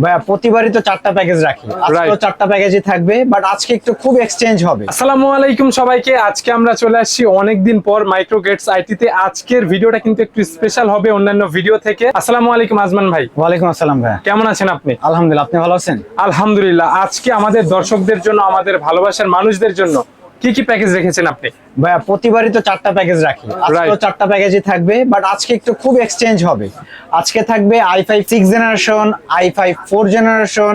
ভাইয়া প্রতিবারই তো চারটা প্যাকেজ রাখি। আজকেও চারটা প্যাকেজই থাকবে বাট আজকে একটু খুব এক্সচেঞ্জ হবে। আসসালামু আলাইকুম সবাইকে। আজকে আমরা চলে আসছি অনেকদিন পর মাইক্রো গেটস আইটিতে আজকের ভিডিওটা কিন্তু একটু স্পেশাল হবে অন্যান্য ভিডিও থেকে। আসসালামু আলাইকুম আজমান ভাই। ওয়ালাইকুম আসসালাম ভাইয়া। কেমন আছেন আপনি? আলহামদুলিল্লাহ আপনি ভালো আছেন? আলহামদুলিল্লাহ। আজকে আমাদের দর্শকদের জন্য আমাদের ভালোবাসার মানুষদের জন্য কি কি প্যাকেজ রেখেছেন আপনি? ভাইয়া প্রতিবারই তো চারটা প্যাকেজ রাখি। আজকেও চারটা প্যাকেজই থাকবে বাট আজকে একটু খুব এক্সচেঞ্জ হবে। আজকে থাকবে I five six generation I five four generation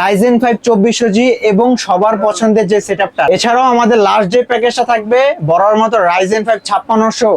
Ryzen five চব্বিশশো জি এবং সবার পছন্দের যে সেটআপটা এছাড়াও আমাদের লাস্ট যে প্যাকেজটা থাকবে বড়ার মতো রাইজেন ফাইভ ছাপ্পান্নশো।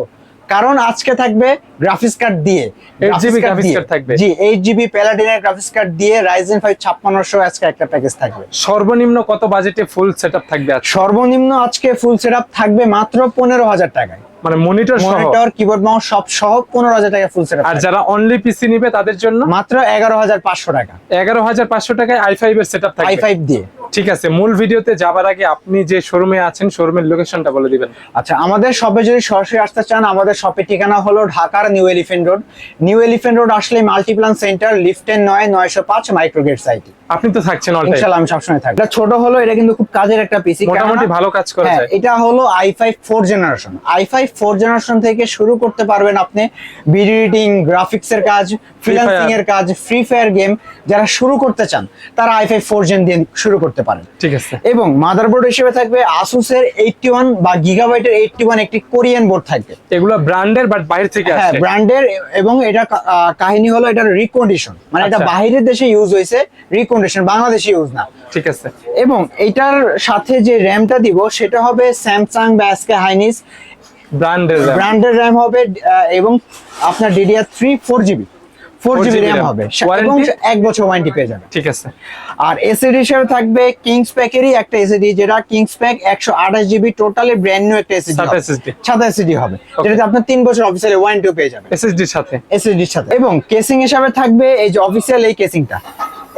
কারণ আজকে থাকবে গ্রাফিক্স কার্ড দিয়ে। 8GB graphics card graphics দিয়ে। card থাকবে। জি এইট জিবি প্যালাডিনের গ্রাফিক্স কার্ড দিয়ে রাইজেন ফাইভ ছাপ্পান্নশো আজকে একটা প্যাকেজ থাকবে। সর্বনিম্ন কত বাজেটে ফুল সেটআপ থাকবে সর্বনিম্ন আজকে ফুল সেট থাকবে মাত্র পনেরো হাজার টাকায়। মানে মনিটর সহ? মনিটর কিবোর্ড মাউস সব সহ পনেরো হাজার টাকা ফুল সেট আর যারা অনলি পিসি নিবে তাদের জন্য? মাত্র এগারো হাজার পাঁচশো টাকা। এগারো হাজার পাঁচশো টাকায় আই ফাইভ এর সেটআপ থাকবে। ফাইভ দিয়ে। ঠিক আছে মূল ভিডিওতে যাবার আগে আপনি যে শোরুমে আছেন শোরুমের লোকেশনটা বলে দিবেন। আচ্ছা আমাদের শপে যদি সরাসরি আসতে চান আমাদের শপের ঠিকানা হলো ঢাকার New Elephant Road New Elephant Road আসলে মাল্টিপ্লান সেন্টার লিফটেন নয় নয়শো পাঁচ মাইক্রোগেট সাইটি আপনি তো থাকছেন আমি সবসময় থাকব। এটা ছোট হলো এটা কিন্তু খুব কাজের একটা পিসি মোটামুটি ভালো কাজ করে হ্যাঁ যায়। এটা হলো I five four generation I five four generation থেকে শুরু করতে পারবেন আপনি ভিডিও এডিটিং গ্রাফিক্স এর কাজ ফ্রিল্যান্সিং এর কাজ ফ্রি ফায়ার গেম যারা শুরু করতে চান তারা আই ফাইভ ফোর জেন দিয়ে শুরু করতে পারেন। ঠিক আছে। এবং মাদারবোর্ড হিসেবে থাকবে আসুসের এইটটি ওয়ান বা গিগাবাইটের এইটটি ওয়ান একটি কোরিয়ান বোর্ড থাকবে। এগুলো ব্র্যান্ডের বাট বাইরে থেকে আসে হ্যাঁ ব্র্যান্ডের এবং এটা কাহিনী হলো এটার রিকন্ডিশন মানে এটা আচ্ছা। বাইরের দেশে ইউজ হয়েছে রিকন্ডিশন বাংলাদেশে ইউজ না। ঠিক আছে। এবং এটার সাথে যে র্যামটা দিব সেটা হবে স্যামসাং বা এসকে হাইনিস ব্র্যান্ডের ব্র্যান্ডের র্যাম হবে এবং আপনার DDR three four GB four 4GB GB RAM হবে। এবং এক বছর ওয়ারেন্টি পেয়ে যাবে। ঠিক আছে। আর এসএডি হিসেবে থাকবে কিংস প্যাকেরই একটা এসএডি যেটা কিংস প্যাক একশো আঠাশ জিবি টোটালি ব্র্যান্ড নিউ একটা এসএডি সাদা এসএডি হবে। যেটাতে আপনার তিন বছর অফিসিয়ালি ওয়ারেন্টিও পেয়ে যাবে এসএসডির সাথে? এসএসডির সাথে। এবং কেসিং হিসাবে থাকবে এই যে অফিসিয়াল এই কেসিংটা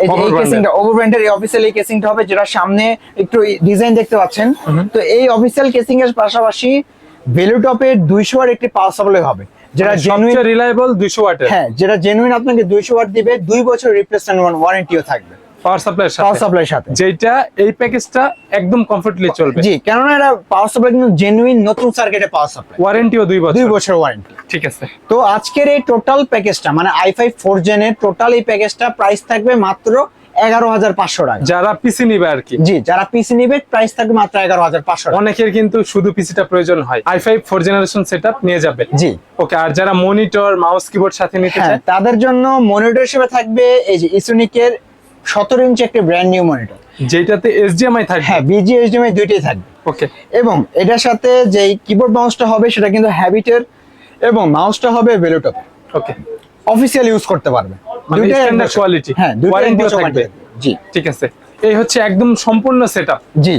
এই যে এই Overbrand-এর। কেসিংটা ওভার ব্র্যান্ডের এই অফিসিয়াল এই কেসিংটা হবে যেটা সামনে একটু ডিজাইন দেখতে পাচ্ছেন। তো এই অফিসিয়াল কেসিং এর পাশাপাশি ভেলুটপের দুইশো ওয়াট একটি পাওয়ার সাপ্লাই হবে। যেটা জেনুইন রিলায়েবল 200 ওয়াটের হ্যাঁ যেটা জেনুইন আপনাকে দুইশো ওয়াট দিবে দুই বছর রিপ্লেসমেন্ট ওয়ারেন্টিও থাকবে। পাওয়ার সাপ্লাইয়ের পাওয়ার সাথে সাপ্লাইয়ের সাথে। যেটা এই প্যাকেজটা একদম কমফোর্টলি চলবে। জি কেননা এটা পাওয়ার সাপ্লাই কিন্তু জেনুইন নতুন সার্কিটে পাওয়ার সাপ্লাই ওয়ারেন্টিও দুই বছর। দুই বছর ওয়ারেন্টি ঠিক আছে। তো আজকের এই টোটাল প্যাকেজটা মানে আই ফাইভ ফোর জেনের টোটাল এই প্যাকেজটা প্রাইস থাকবে মাত্র এগারো হাজার পাঁচশো টাকা। যারা পিসি নিবে আর কি। জি যারা পিসি নিবে প্রাইস থাকবে মাত্র এগারো হাজার পাঁচশো অনেকের কিন্তু শুধু পিসিটা প্রয়োজন হয়। I five four generation setup নিয়ে যাবে। জি। ওকে আর যারা মনিটর মাউস কিবোর্ড সাথে নিতে হ্যাঁ চায়? তাদের জন্য মনিটর হিসেবে থাকবে এই যে ইসুনিকের সতেরো ইঞ্চি একটি ব্র্যান্ড নিউ মনিটর যেটাতে এইচডিএমআই থাকবে। হ্যাঁ বিজিএসডিএমআই দুইটাই থাকবে। ওকে এবং এটার সাথে যে কিবোর্ড মাউসটা হবে সেটা কিন্তু হ্যাবিটের এবং মাউসটা হবে ভেলুটপ ওকে অফিসিয়াল ইউজ করতে পারবে। মানে দুইটাই কোয়ালিটি হ্যাঁ থাকবে। থাকবে। জি। ঠিক আছে। এই হচ্ছে একদম সম্পূর্ণ সেটআপ জি।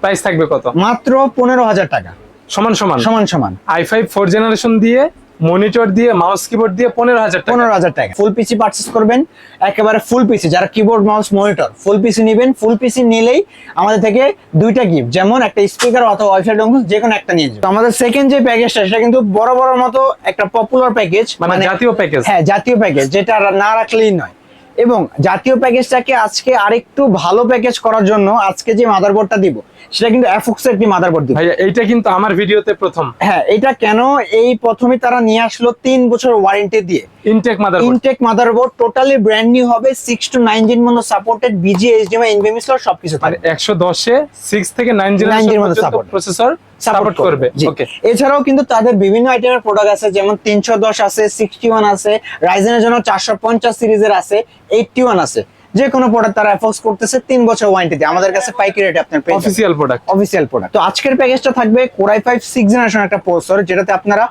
প্রাইস থাকবে কত? মাত্র পনেরো হাজার টাকা। সমান সমান? সমান সমান। আই ফাইভ ফোর জেনারেশন দিয়ে মনিটর দিয়ে মাউস কিবোর্ড দিয়ে পনেরো হাজার পনেরো হাজার টাকা। ফুল পিসি পার্চেস করবেন একেবারে ফুল পিসি। যারা keyboard mouse monitor full PC নেবেন ফুল পিসি নিলেই আমাদের থেকে দুইটা গিফট যেমন একটা স্পিকার অথবা ওয়াইফাই অংশ যে কোনো একটা নিয়ে তো আমাদের সেকেন্ড যে প্যাকেজটা সেটা কিন্তু বড় বড় মতো একটা পপুলার প্যাকেজ মানে জাতীয় প্যাকেজ হ্যাঁ জাতীয় প্যাকেজ যেটা না রাখলেই নয়। এবং জাতীয় প্যাকেজটাকে আজকে আরেকটু ভালো প্যাকেজ করার জন্য আজকে যে মাদারবোর্ডটা দিব সেটা কিন্তু অ্যাফক্সের একটি মাদারবোর্ড দিব। ভাইয়া এইটা কিন্তু আমার ভিডিওতে প্রথম। হ্যাঁ এটা কেন এই প্রথমে তারা নিয়ে আসলো তিন বছর ওয়ারেন্টি দিয়ে। Intel motherboard Intel motherboard totally brand new হবে সিক্স টু নাইন জিন মতো সাপোর্টেড বিজি এইচডিএমআই এনভিএমই স্লট সবকিছু থাকবে। একশো দশে সিক্স থেকে নাইন 9 জেনারেশন এর মধ্যে পর্যন্ত প্রসেসর সাপোর্ট করবে। ওকে এছাড়াও কিন্তু তাদের বিভিন্ন আইটেমের প্রোডাক্ট আছে যেমন তিনশো দশ আছে সিক্সটি ওয়ান আছে রাইজেনের জন্য চারশো পঞ্চাশ সিরিজের আছে এইটটি ওয়ান আছে। যে কোনো প্রোডাক্ট তারা অ্যাফোর্স করতেছে তিন বছর ওয়ারেন্টি দিয়ে। আমাদের কাছে পাইকারি রেটে আপনার। অফিসিয়াল প্রোডাক্ট অফিসিয়াল প্রোডাক্ট তো আজকের প্যাকেজটা থাকবে core i five six generation একটা প্রসেসর যেটাতে আপনারা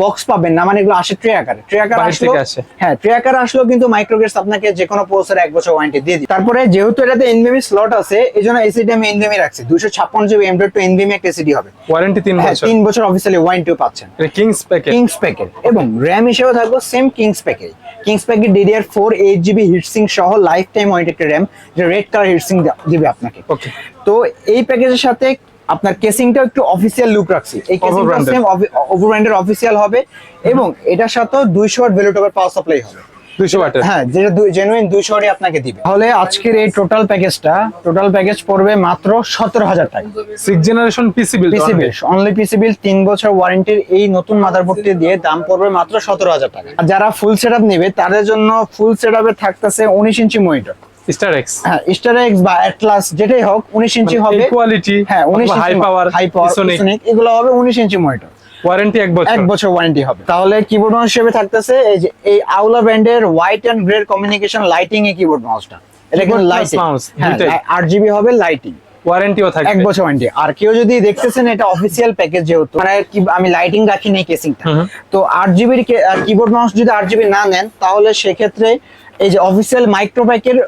বক্স পাবেন না মানে এগুলো আসে ট্রে আকারে। ট্রে আকার আসলো হ্যাঁ ট্রে আকার আসলো কিন্তু মাইক্রোগেটস আপনাকে যে কোনো প্রসেসর এক বছর ওয়ারেন্টি দিয়ে দিই তারপরে যেহেতু এটাতে এনভিএমি স্লট আছে এই জন্য এসিডি আমি এনভিএমি রাখছি। দুশো ছাপ্পান্ন GB M dot two NVMe একটা এসিডি হবে। ওয়ারেন্টি তিন হ্যাঁ বছর। তিন বছর অফিসিয়ালি ওয়ারেন্টিও পাচ্ছেন। এটা কিংস প্যাকেট কিংস প্যাকেজ এবং র্যাম হিসেবে থাকবে same Kings package Kings packet DDR four eight GB heatsink সহ লাইফ টাইম ওয়ারেন্টি একটা র্যাম যে রেড কালার হিটসিং দিবে আপনাকে। ওকে তো এই প্যাকেজের সাথে আপনার কেসিংটা একটু অফিসিয়াল লুক রাখছি। এই কেসিংটা। সেম ওভারব্র্যান্ডের অফিসিয়াল হবে এবং এটার সাথেও দুইশো ওয়াট ভ্যালুটপের পাওয়ার সাপ্লাই হবে। ওয়াটের হ্যাঁ যেটা জেনুইন দুইশো ওয়াটই আপনাকে দিবে। তাহলে আজকের এই টোটাল প্যাকেজটা টোটাল প্যাকেজ পড়বে মাত্র সতেরো হাজার টাকা। Six generation PC bill PC bill only PC bill তিন বছর ওয়ারেন্টির এই নতুন মাদারবোর্ডটি দিয়ে দাম পড়বে মাত্র সতেরো হাজার টাকা। আর যারা ফুল সেট নেবে তাদের জন্য ফুল সেট আপে থাকতেছে উনিশ ইঞ্চি মনিটর স্টার এক্স হ্যাঁ স্টার এক্স বা অ্যাটলাস যেটাই হোক উনিশ ইঞ্চি হবে। কোয়ালিটি হ্যাঁ উনিশ হাই পাওয়ার হাই পাওয়ার এগুলো হবে উনিশ ইঞ্চি মনিটর ওয়ারেন্টি এক বছর। এক বছর ওয়ারেন্টি হবে। তাহলে কিবোর্ড মাউস হিসেবে থাকতেছে এই যে এই আউলা ব্র্যান্ডের white and grey communication lighting এর কিবোর্ড মাউসটা এটা কিন্তু লাইটিং হ্যাঁ। আট জিবি হবে লাইটিং ওয়ারেন্টিও থাকবে। এক বছর ওয়ারেন্টি আর কেউ যদি দেখতেছেন এটা অফিসিয়াল প্যাকেজ যেহেতু মানে কি আমি লাইটিং রাখি নেই কেসিংটা। তো আট জিবির কিবোর্ড মাউস যদি আট জিবি না নেন তাহলে সেক্ষেত্রে এই যে অফিসিয়াল মাইক্রোপ্যাকের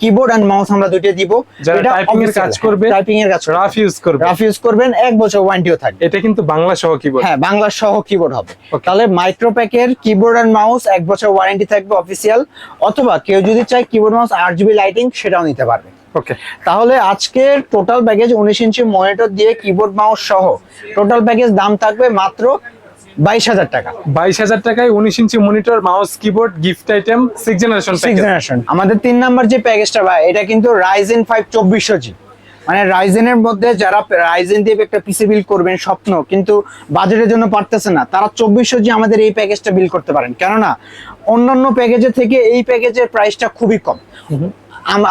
কিবোর্ড এন্ড মাউস আমরা দুইটা দিব। যারা typing এর কাজ করবে, টাইপিং এর কাজ রাফ ইউজ করবে। রাফ ইউজ করবেন এক বছর ওয়ারেন্টিও থাকবে। এটা কিন্তু বাংলা সহ কিবোর্ড হ্যাঁ বাংলা সহ কিবোর্ড হবে. তাহলে মাইক্রোপ্যাকের কিবোর্ড এন্ড মাউস এক বছর ওয়ারেন্টি থাকবে অফিসিয়াল অথবা কেউ যদি চায় কিবোর্ড মাউস আট জিবি লাইটিং সেটাও নিতে পারবে। ওকে তাহলে আজকের টোটাল প্যাকেজ উনিশ ইঞ্চি মনিটর দিয়ে কিবোর্ড মাউস সহ টোটাল প্যাকেজ দাম থাকবে মাত্র বাইশ হাজার টাকা। বাইশ হাজার টাকায় উনিশ inch monitor mouse keyboard gift item six generation six generation আমাদের তিন নাম্বার যে প্যাকেজটা ভাই এটা কিন্তু রাইজেন ফাইভ চব্বিশশো জি মানে রাইজেনের মধ্যে যারা রাইজেন দিয়ে একটা পিসি বিল করবেন স্বপ্ন কিন্তু বাজেটের জন্য পারতেছে না তারা চব্বিশশো জি আমাদের এই প্যাকেজটা বিল করতে পারেন। কেননা অন্যান্য প্যাকেজের থেকে এই প্যাকেজের প্রাইসটা খুবই কম।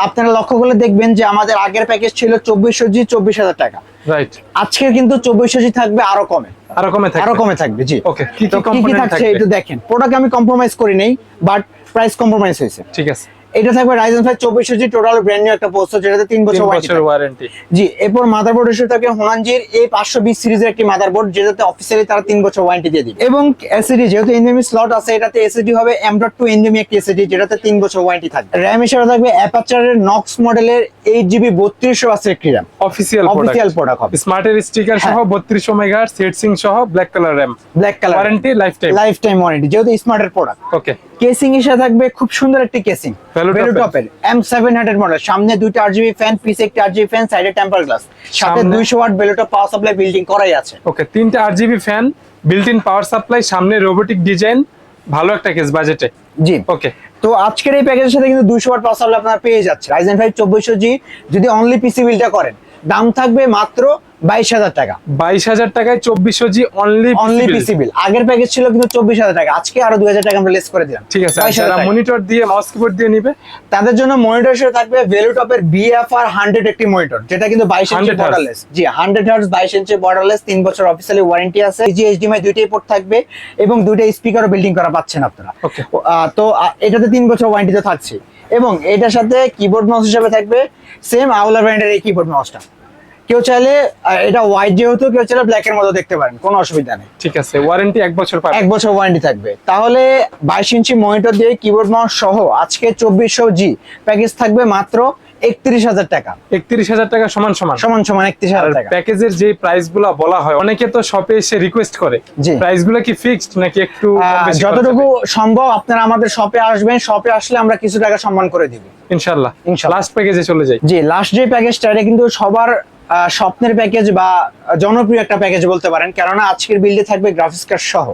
আপনারা লক্ষ্য করলে দেখবেন যে আমাদের আগের প্যাকেজ ছিল চব্বিশশো জি চব্বিশ হাজার টাকা। রাইট আজকে কিন্তু চব্বিশ জি থাকবে আরও কমে। আরও কমে থাকবে। আরও কমে থাকবে জি। ওকে কি কি থাকছে? একটু দেখেন। প্রোডাক্ট আমি কম্প্রোমাইজ করি নেই বাট প্রাইস কম্প্রোমাইজ হয়েছে। ঠিক আছে। এটা থাকবে রাইজেন ফাইভ চব্বিশশো জি টোটাল ব্র্যান্ড নিউ একটা প্রসেসর যেটাতে তিন বছর ওয়ারেন্টি জি এরপর মাদারবোর্ড হিসেবে থাকবে হোনানজির এ পাঁচশো বিশ সিরিজের একটি মাদারবোর্ড যেটাতে অফিসিয়ালি তারা তিন বছর ওয়ারেন্টি দিয়ে দিবে। এবং এসিডি যেহেতু এনএমই স্লট আছে এটাতে এসিডি হবে এম ডট টু এনএমই একটি এসিডি যেটাতে তিন বছর ওয়ারেন্টি থাকবে। র্যাম হিসেবে থাকবে অ্যাপাচারের নক্স মডেলের এইট জিবি বত্রিশশো আছে একটি র্যাম অফিসিয়াল অফিসিয়াল প্রোডাক্ট হবে। স্মার্টের স্টিকার সহ হ্যাঁ। বত্রিশশো মেগাহার্টজ হেডসিং সহ black colour RAM black colour warranty life time life time warranty যেহেতু স্মার্টের প্রোডাক্ট ওকে কেসিং এসে থাকবে খুব সুন্দর একটি কেসিং। Velotop-এর। এম সেভেন হান্ড্রেড মডেল সামনে দুইটা আরজিবি ফ্যান পিছে একটি আরজিবি ফ্যান সাইডে টেম্পার গ্লাস সাথে দুইশো watt Velotop power supply building করাই আছে। ওকে তিনটা আট GB fan built in power supply সামনে রোবোটিক ডিজাইন ভালো একটা কেস বাজেটে জি। ওকে তো আজকের এই প্যাকেজের সাথে কিন্তু দুইশো ওয়াট পাওয়ার সাপ্লাই আপনারা পেয়ে যাচ্ছে রাইজেন ফাইভ চব্বিশশো জি যদি অনলি পিসি বিলটা করেন। দাম থাকবে মাত্র বাইশ হাজার টাকা। বাইশ হাজার টাকায় চব্বিশশো জি অনলি অনলি পিসি বিল আগের প্যাকেজ ছিল কিন্তু চব্বিশ হাজার টাকা। আজকে আরও দুই হাজার টাকা আমরা লেস করে দিলাম। ঠিক আছে আর 22,000 যারা টাকা। মনিটর দিয়ে মাউস কিবোর্ড দিয়ে নিবে? তাদের জন্য মনিটর হিসেবে থাকবে বিএফআর হান্ড্রেড একটি মনিটর যেটা কিন্তু বাইশ ইঞ্চি বর্ডারলেস জি হান্ড্রেড হার্টস বাইশ ইঞ্চি বর্ডারলেস তিন বছর অফিসিয়ালি ওয়ারেন্টি আছে। জি এইচডিএমআই দুইটাই পোর্ট থাকবে এবং দুইটা স্পিকারও বিল্ডিং করা পাচ্ছেন আপনারা। তো এটাতে তিন বছর ওয়ারেন্টি তো থাকছে। এবং এটার সাথে কিবোর্ড মাউস হিসেবে থাকবে সেম আউলা ব্র্যান্ডের এই কিবোর্ড মাউসটা কেউ চাইলে এটা হোয়াইট যেহেতু কেউ চাইলে ব্ল্যাক এর মতো দেখতে পারেন কোনো অসুবিধা নেই। ঠিক আছে ওয়ারেন্টি এক বছর এক বছর ওয়ারেন্টি থাকবে। তাহলে বাইশ ইঞ্চি মনিটর দিয়ে কিবোর্ড মাউস সহ আজকে চব্বিশশো জি প্যাকেজ থাকবে মাত্র একত্রিশ হাজার টাকা। একত্রিশ হাজার টাকা সমান সমান। সমান সমান একত্রিশ হাজার টাকা। প্যাকেজের যে প্রাইসগুলা বলা হয় অনেকে তো শপে এসে রিকোয়েস্ট করে। প্রাইসগুলো কি ফিক্সড নাকি একটু যতটুকু সম্ভব আপনারা আমাদের শপে আসবেন শপে আসলে আমরা কিছু টাকা সম্মান করে দিব। ইনশাল্লাহ। লাস্ট প্যাকেজে চলে যাই। জি লাস্ট যে প্যাকেজটা এটা কিন্তু সবার স্বপ্নের প্যাকেজ বা জনপ্রিয় একটা প্যাকেজ বলতে পারেন। কেননা আজকের বিল্ডে থাকবে গ্রাফিক্স কার্ড সহ।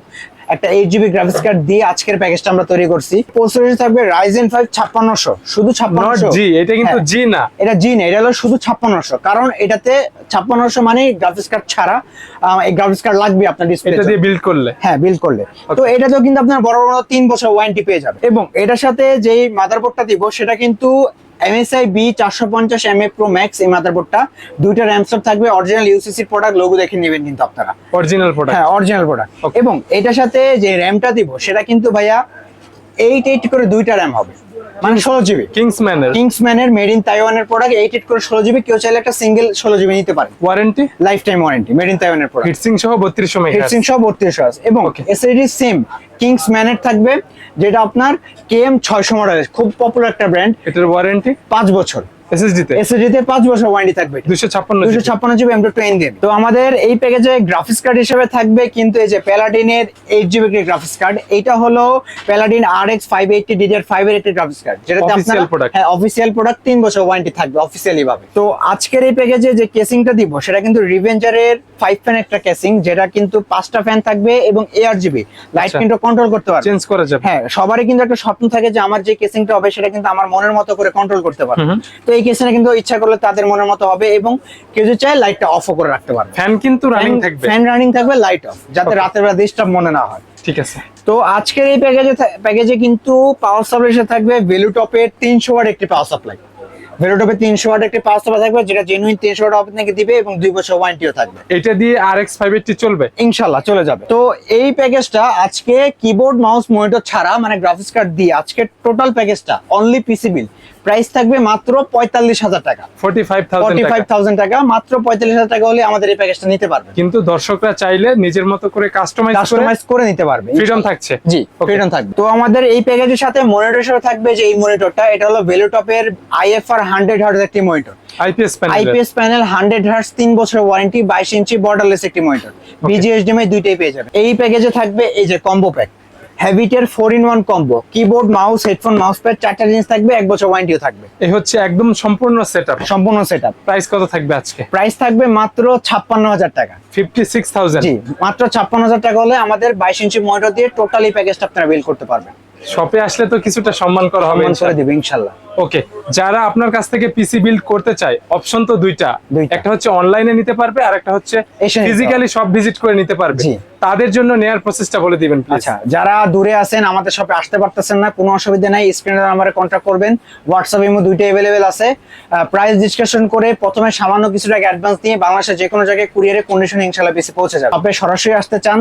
একটা এইট জিবি গ্রাফিক্স কার্ড দিয়ে আজকের প্যাকেজটা আমরা তৈরি করছি। প্রসেসর থাকবে রাইজেন ফাইভ ছাপ্পান্নশো। শুধু ছাপ্পান্নশো। জি এটা কিন্তু হ্যাঁ। জি না। এটা জি না এটা হলো শুধু ছাপ্পান্নশো। কারণ এটাতে ছাপ্পান্নশো মানে গ্রাফিক্স কার্ড ছাড়া এই গ্রাফিক্স কার্ড লাগবে আপনার ডিসপ্লে এটা দিয়ে বিল্ড করলে। হ্যাঁ বিল করলে। তো এটাতেও কিন্তু আপনার বড় বড় তিন বছর ওয়ারেন্টি পেয়ে যাবে। এবং এটার সাথে যেই মাদারবোর্ডটা দিব সেটা কিন্তু এমএসআই বি চারশো পঞ্চাশ এম এ প্রো ম্যাক্স এই মাদারবোর্ডটা দুইটা র্যাম স্লট থাকবে অরিজিনাল ইউসিসি প্রোডাক্ট লোগো দেখে নেবেন কিন্তু আপনারা। অরিজিনাল প্রোডাক্ট হ্যাঁ অরিজিনাল প্রোডাক্ট এবং এটার সাথে যে র্যামটা দিব সেটা কিন্তু ভাইয়া এইট এইট করে দুইটা র্যাম হবে। মানে ষোলো জিবি কিংসম্যানের কিংসম্যানের মেড ইন তাইওয়ানের প্রোডাক্ট এইট এইট করে ষোলো জিবি কেউ চাইলে একটা সিঙ্গেল ষোলো জিবি নিতে পারে। Warranty life time warranty made in তাইওয়ানের প্রোডাক্ট হিটসিং সহ বত্রিশশো হিটসিং সহ বত্রিশ আছে এবং. এসএডি সেম কিংস ম্যানের থাকবে যেটা আপনার কেএম ছয়শো মডেলের খুব পপুলার একটা ব্র্যান্ড এটার ওয়ারেন্টি পাঁচ বছর। বছর ওয়ারেন্টি থাকবে। জিবি তো আমাদের এই প্যাকেজে গ্রাফিক্স কার্ড হিসেবে থাকবে কিন্তু এই যে প্যালাডিনের এইট জিবি গ্রাফিক্স কার্ড এটা হলো Paladin R X five eighty DDR five এর একটি গ্রাফিক্স কার্ড যেটাতে Official হ্যাঁ অফিসিয়াল প্রোডাক্ট তিন বছর ওয়ারেন্টি থাকবে অফিসিয়ালি ভাবে। তো আজকের এই প্যাকেজে যে কেসিংটা দিব সেটা কিন্তু রিভেঞ্জারের ফ্যান একটা কেসিং যেটা কিন্তু পাঁচটা ফ্যান থাকবে এবং এআর জিবি লাইট। কিন্তু কন্ট্রোল করতে পারবে। চেঞ্জ করা যাবে। হ্যাঁ সবারই কিন্তু একটা স্বপ্ন থাকে যে আমার যে কেসিংটা হবে সেটা কিন্তু আমার মনের মতো করে কন্ট্রোল করতে পারবে। তো এই কেসিংটা কিন্তু ইচ্ছা করলে তাদের মনের মতো হবে এবং কেউ যদি চায় লাইটটা অফও করে রাখতে পারবে। ফ্যান কিন্তু রানিং থাকবে। ফ্যান রানিং থাকবে লাইট অফ যাতে রাতের বেলা ডিস্টার্ব মনে না হয়। ঠিক আছে। তো আজকের এই প্যাকেজে প্যাকেজে কিন্তু পাওয়ার সাপ্লাই থাকবে ভেলুটপের তিনশো ওয়াট একটি পাওয়ার সাপ্লাই ভেলুটপের তিনশো ওয়াট একটি পাওয়ার সাপ্লাই থাকবে যেটা জেনুইন তিনশো ওয়াট আপনাকে দিবে এবং দুই বছর ওয়ারেন্টিও থাকবে। এটা দিয়ে আর এক্স ফাইভ এইটটি চলবে? ইনশাল্লাহ চলে যাবে। তো এই প্যাকেজটা আজকে কিবোর্ড মাউস মনিটর ছাড়া মানে গ্রাফিক্স কার্ড দিয়ে আজকে টোটাল প্যাকেজটা অনলি পিসি বিল প্রাইস থাকবে মাত্র পঁয়তাল্লিশ হাজার টাকা। টাকা। মাত্র পঁয়তাল্লিশ হাজার টাকা হলে আমাদের এই প্যাকেজটা নিতে পারবে। কিন্তু দর্শকরা চাইলে নিজের মতো করে কাস্টমাইজ করে কাস্টমাইজ করে নিতে পারবে। ফ্রিডম থাকছে। জি ফ্রিডম থাকবে। তো আমাদের এই প্যাকেজের সাথে মনিটর থাকবে যে এই মনিটরটা এটা হলো ভেলোটপের আইএফআর হান্ড্রেড হার্জ একটি মনিটর আইপিএস প্যানেল আইপিএস বছর ওয়ারেন্টি বাইশ ইঞ্চি বর্ডারলেস একটি মনিটর বিজিএসডিএমআই দুইটাই পেয়ে যাবে এই প্যাকেজে থাকবে এই যে combo pack হ্যাবিটের four in one combo keyboard mouse headphone mouse pad চারটা জিনিস থাকবে এক বছর ওয়ারেন্টিও থাকবে। এই হচ্ছে একদম সম্পূর্ণ সেট আপ সম্পূর্ণ সেট আপ প্রাইস কত থাকবে আজকে? প্রাইস থাকবে মাত্র ছাপ্পান্ন হাজার টাকা। ফিফটি সিক্স থাউজেন্ড জি মাত্র ছাপ্পান্ন হাজার টাকা হলে আমাদের বাইশ ইঞ্চি মনিটর দিয়ে টোটালি প্যাকেজটা আপনারা বিল করতে পারবেন। শপে আসলে তো কিছুটা সম্মান করা হবে করে দিবে ইনশাল্লাহ ওকে যারা আপনার কাছ থেকে পিসি বিল্ড করতে চায় অপশন তো দুইটা। একটা হচ্ছে অনলাইনে নিতে পারবে আর একটা হচ্ছে ফিজিক্যালি সব ভিজিট করে নিতে পারবে। তাদের জন্য নেয়ার প্রসেসটা বলে দিবেন প্লিজ আচ্ছা যারা দূরে আছেন আমাদের শপে আসতে পারতেছেন না কোনো অসুবিধা নাই স্ক্রিনের নাম্বারে কন্ট্যাক্ট করবেন। হোয়াটসঅ্যাপ ইমো দুইটা অ্যাভেলেবেল আছে। প্রাইস ডিসকাশন করে প্রথমে সামান্য কিছু টাকা অ্যাডভান্স দিয়ে বাংলাদেশের যে কোনো জায়গায় কুরিয়ারে কন্ডিশন ইনশাল্লাহ বেশি পৌঁছে যাবে। আপনি সরাসরি আসতে চান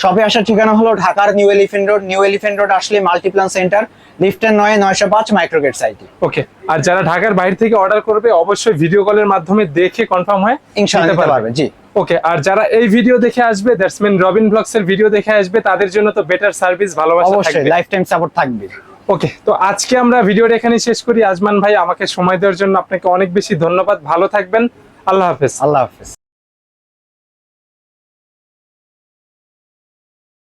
শপে আসার ঠিকানা হলো ঢাকার New Elephant Road New Elephant Road আসলে মাল্টিপ্লান সেন্টার লিফটের নয় নয়শো পাঁচ মাইক্রোগেট সাইটে ওকে আর যারা ঢাকার বাইরে থেকে অর্ডার করবে অবশ্যই ভিডিও কলের মাধ্যমে দেখে কনফার্ম হয় নিতে পারবে। জি। ওকে আর যারা এই ভিডিও দেখে আসবে দ্যাটস মিন রবিন ব্লগস এর ভিডিও দেখে আসবে তাদের জন্য তো বেটার সার্ভিস ভালোবাসা অবশ্যই থাকবে। লাইফ টাইম সাপোর্ট থাকবে। ওকে তো আজকে আমরা ভিডিওটা এখানে শেষ করি। আজমান ভাই আমাকে সময় দেওয়ার জন্য আপনাকে অনেক বেশি ধন্যবাদ। ভালো থাকবেন। আল্লাহ হাফেজ। আল্লাহ হাফেজ।